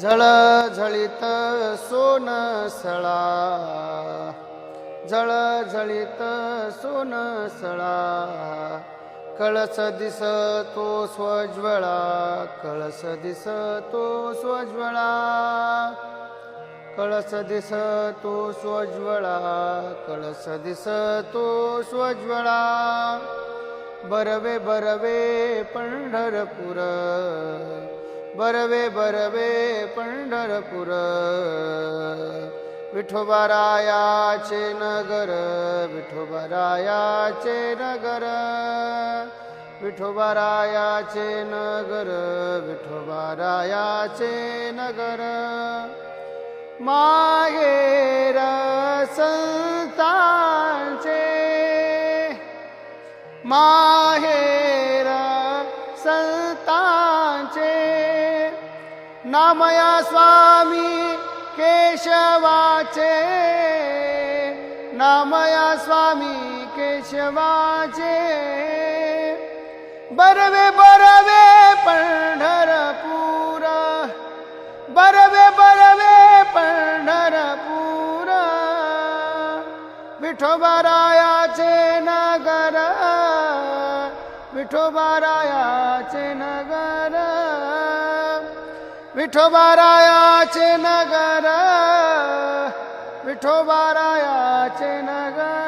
झळ झळीत सोन सळा. झळ झळीत सोन सळा. कळस दिस तो स्वज्वळा. कळस दिस तो स्वज्वळा. कळस दिसतो स्वज्वळा. कळस दिसतो स्वज्वळा. बरवे बरवे पंढरपूर. बरवे बरवे पंढरपूर. विठोबारायाचे नगर विठोबारायाचे नगर. विठोबारायाचे नगर विठोबारायाचे नगर. माहेर संतांचे माहेर संता नामया स्वामी केशवाचे नामया स्वामी केशवाचे. बरवे बरवे पंढरपूर बरवे बरवे पंढरपूर विठोबारायाचे नगर विठोबारायाचे न विठोबारायाचे नगर विठोबारायाचे नगर.